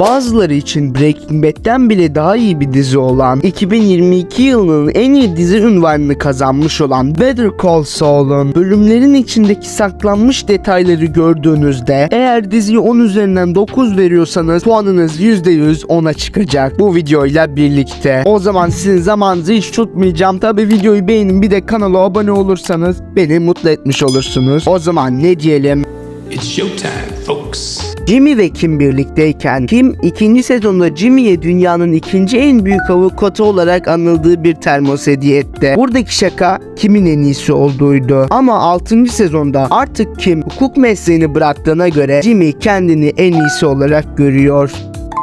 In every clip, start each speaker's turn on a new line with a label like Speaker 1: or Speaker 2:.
Speaker 1: Bazıları için Breaking Bad'den bile daha iyi bir dizi olan 2022 yılının en iyi dizi ünvanını kazanmış olan Better Call Saul'un bölümlerin içindeki saklanmış detayları gördüğünüzde eğer diziye 10 üzerinden 9 veriyorsanız puanınız %100 ona çıkacak bu videoyla birlikte. O zaman sizin zamanınızı hiç tutmayacağım. Tabi videoyu beğenin bir de kanala abone olursanız beni mutlu etmiş olursunuz. O zaman ne diyelim?
Speaker 2: It's showtime, folks.
Speaker 1: Jimmy ve Kim birlikteyken Kim ikinci sezonda Jimmy'ye dünyanın ikinci en büyük avukatı olarak anıldığı bir termos hediye etti. Buradaki şaka Kim'in en iyisi olduğuydu. Ama 6. sezonda artık Kim hukuk mesleğini bıraktığına göre Jimmy kendini en iyisi olarak görüyor.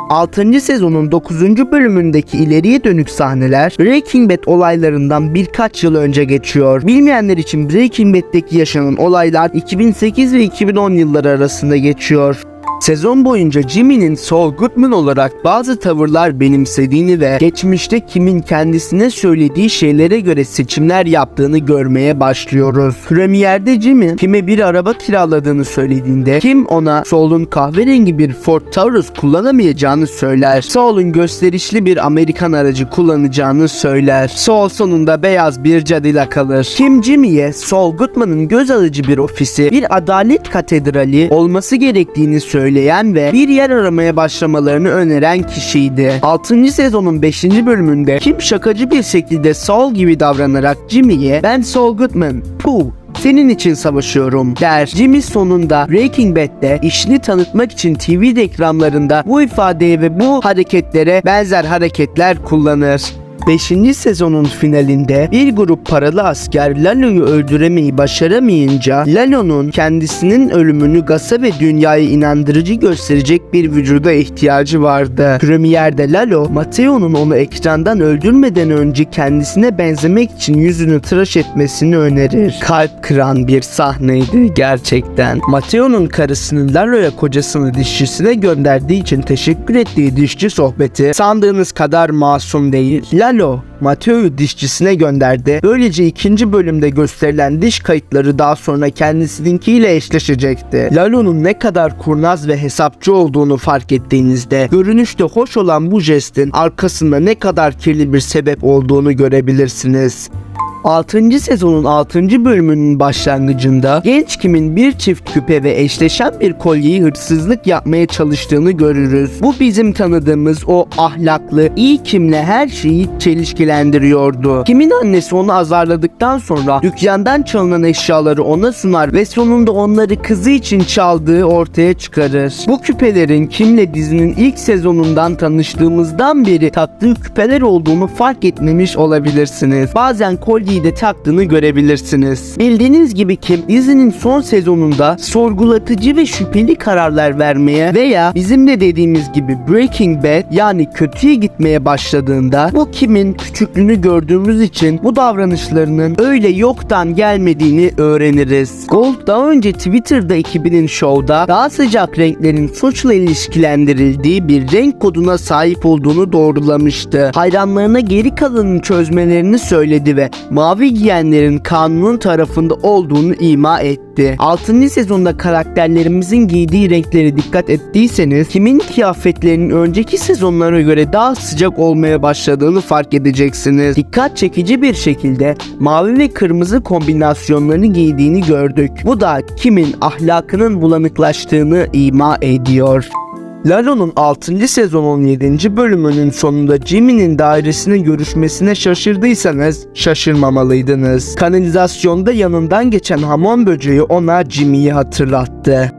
Speaker 1: 6. sezonun 9. bölümündeki ileriye dönük sahneler Breaking Bad olaylarından birkaç yıl önce geçiyor. Bilmeyenler için Breaking Bad'deki yaşanan olaylar 2008 ve 2010 yılları arasında geçiyor. Sezon boyunca Jimmy'nin Saul Goodman olarak bazı tavırlar benimsediğini ve geçmişte kimin kendisine söylediği şeylere göre seçimler yaptığını görmeye başlıyoruz. Premierde Jimmy Kim'e bir araba kiraladığını söylediğinde Kim ona Saul'un kahverengi bir Ford Taurus kullanamayacağını söyler. Saul'un gösterişli bir Amerikan aracı kullanacağını söyler. Saul sonunda beyaz bir cadıyla kalır. Kim Jimmy'ye Saul Goodman'ın göz alıcı bir ofisi, bir adalet katedrali olması gerektiğini söyleyen ve bir yer aramaya başlamalarını öneren kişiydi. 6. sezonun 5. bölümünde Kim şakacı bir şekilde Saul gibi davranarak Jimmy'ye ben Saul Goodman, puh senin için savaşıyorum der. Jimmy sonunda Breaking Bad'de işini tanıtmak için TV reklamlarında bu ifadeye ve bu hareketlere benzer hareketler kullanır. 5. sezonun finalinde bir grup paralı asker Lalo'yu öldüremeyi başaramayınca Lalo'nun kendisinin ölümünü Gas'a ve dünyayı inandırıcı gösterecek bir vücuda ihtiyacı vardı. Premierde Lalo, Mateo'nun onu ekrandan öldürmeden önce kendisine benzemek için yüzünü tıraş etmesini önerir. Kalp kıran bir sahneydi gerçekten. Mateo'nun karısının Lalo'ya kocasını dişçisine gönderdiği için teşekkür ettiği dişçi sohbeti sandığınız kadar masum değil. Lalo, Mateo'yu dişçisine gönderdi. Böylece ikinci bölümde gösterilen diş kayıtları daha sonra kendisininkiyle eşleşecekti. Lalo'nun ne kadar kurnaz ve hesapçı olduğunu fark ettiğinizde görünüşte hoş olan bu jestin arkasında ne kadar kirli bir sebep olduğunu görebilirsiniz. 6. sezonun 6. bölümünün başlangıcında genç Kim'in bir çift küpe ve eşleşen bir kolyeyi hırsızlık yapmaya çalıştığını görürüz. Bu bizim tanıdığımız o ahlaklı, iyi Kim'le her şeyi çelişkilendiriyordu. Kim'in annesi onu azarladıktan sonra dükkandan çalınan eşyaları ona sunar ve sonunda onları kızı için çaldığı ortaya çıkarır. Bu küpelerin Kim'le dizinin ilk sezonundan tanıştığımızdan beri taktığı küpeler olduğunu fark etmemiş olabilirsiniz. Bazen kolyeyi de taktığını görebilirsiniz. Bildiğiniz gibi Kim dizinin son sezonunda sorgulatıcı ve şüpheli kararlar vermeye veya bizim de dediğimiz gibi Breaking Bad yani kötüye gitmeye başladığında bu Kim'in küçüklüğünü gördüğümüz için bu davranışlarının öyle yoktan gelmediğini öğreniriz. Gold daha önce Twitter'da ekibinin şovda daha sıcak renklerin suçla ilişkilendirildiği bir renk koduna sahip olduğunu doğrulamıştı. Hayranlarına geri kalanını çözmelerini söyledi ve mavi giyenlerin kanunun tarafında olduğunu ima etti. 6. sezonda karakterlerimizin giydiği renklere dikkat ettiyseniz kimin kıyafetlerinin önceki sezonlara göre daha sıcak olmaya başladığını fark edeceksiniz. Dikkat çekici bir şekilde mavi ve kırmızı kombinasyonlarını giydiğini gördük. Bu da kimin ahlakının bulanıklaştığını ima ediyor. Lalo'nun 6. sezonun 7. bölümünün sonunda Jimmy'nin dairesine görüşmesine şaşırdıysanız şaşırmamalıydınız. Kanalizasyonda yanından geçen hamam böceği ona Jimmy'yi hatırlattı.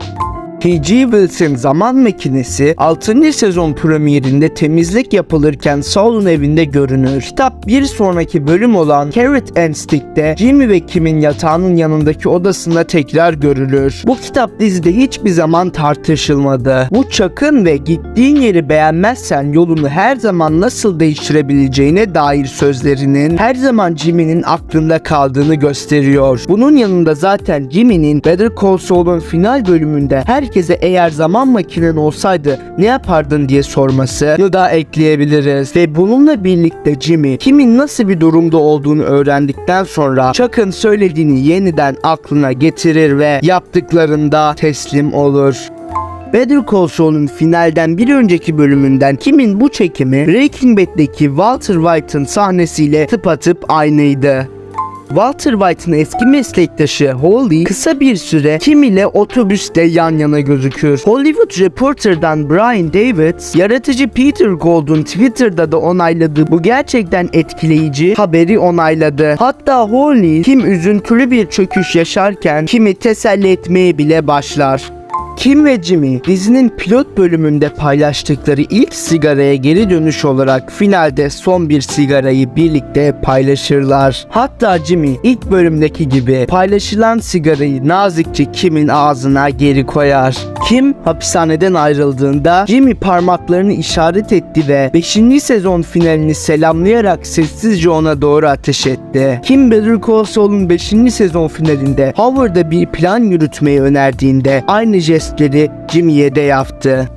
Speaker 1: P.G. Wilson zaman makinesi 6. sezon premierinde temizlik yapılırken Saul'un evinde görünür. Kitap bir sonraki bölüm olan Carrot and Stick'te Jimmy ve Kim'in yatağının yanındaki odasında tekrar görülür. Bu kitap dizide hiçbir zaman tartışılmadı. Bu çakın ve gittiğin yeri beğenmezsen yolunu her zaman nasıl değiştirebileceğine dair sözlerinin her zaman Jimmy'nin aklında kaldığını gösteriyor. Bunun yanında zaten Jimmy'nin Better Call Saul'un final bölümünde herkese eğer zaman makinen olsaydı ne yapardın diye sormasını da ekleyebiliriz. Ve bununla birlikte Jimmy kimin nasıl bir durumda olduğunu öğrendikten sonra Chuck'ın söylediğini yeniden aklına getirir ve yaptıklarında teslim olur. Better Call Saul'un finalden bir önceki bölümünden Kim'in bu çekimi Breaking Bad'deki Walter White'ın sahnesiyle tıpatıp aynıydı. Walter White'ın eski meslektaşı Holly kısa bir süre Kim ile otobüste yan yana gözükür. Hollywood Reporter'dan Brian David, yaratıcı Peter Gold'un Twitter'da da onayladığı bu gerçekten etkileyici haberi onayladı. Hatta Holly Kim üzüntülü bir çöküş yaşarken Kim'i teselli etmeye bile başlar. Kim ve Jimmy dizinin pilot bölümünde paylaştıkları ilk sigaraya geri dönüş olarak finalde son bir sigarayı birlikte paylaşırlar. Hatta Jimmy ilk bölümdeki gibi paylaşılan sigarayı nazikçe Kim'in ağzına geri koyar. Kim hapishaneden ayrıldığında Jimmy parmaklarını işaret etti ve 5. sezon finalini selamlayarak sessizce ona doğru ateş etti. Kim Better Call Saul'un 5. sezon finalinde Howard'a bir plan yürütmeyi önerdiğinde aynı jestleri Jimmy'ye de yaptı.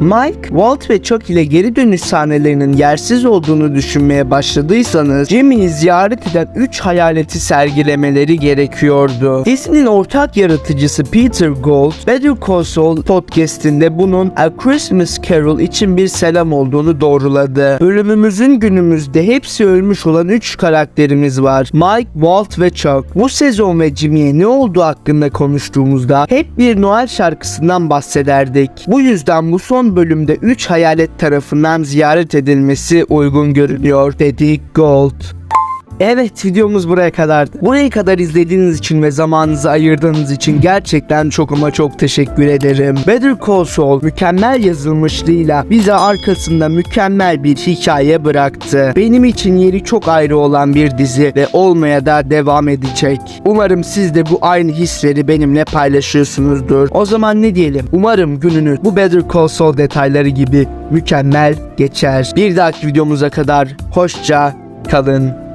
Speaker 1: Mike, Walt ve Chuck ile geri dönüş sahnelerinin yersiz olduğunu düşünmeye başladıysanız Jimmy'yi ziyaret eden 3 hayaleti sergilemeleri gerekiyordu. Dizinin ortak yaratıcısı Peter Gold, Better Call Saul podcastinde bunun A Christmas Carol için bir selam olduğunu doğruladı. Bölümümüzün günümüzde hepsi ölmüş olan 3 karakterimiz var. Mike, Walt ve Chuck. Bu sezon ve Jimmy'ye ne olduğu hakkında konuştuğumuzda hep bir Noel şarkısından bahsederdik. Bu yüzden bu son bölümde 3 hayalet tarafından ziyaret edilmesi uygun görünüyor dedi Gold. Evet videomuz buraya kadardı. Buraya kadar izlediğiniz için ve zamanınızı ayırdığınız için gerçekten çok ama çok teşekkür ederim. Better Call Saul mükemmel yazılmışlığıyla bize arkasında mükemmel bir hikaye bıraktı. Benim için yeri çok ayrı olan bir dizi ve olmaya da devam edecek. Umarım siz de bu aynı hisleri benimle paylaşıyorsunuzdur. O zaman ne diyelim? Umarım gününüz bu Better Call Saul detayları gibi mükemmel geçer. Bir dahaki videomuza kadar hoşça kalın.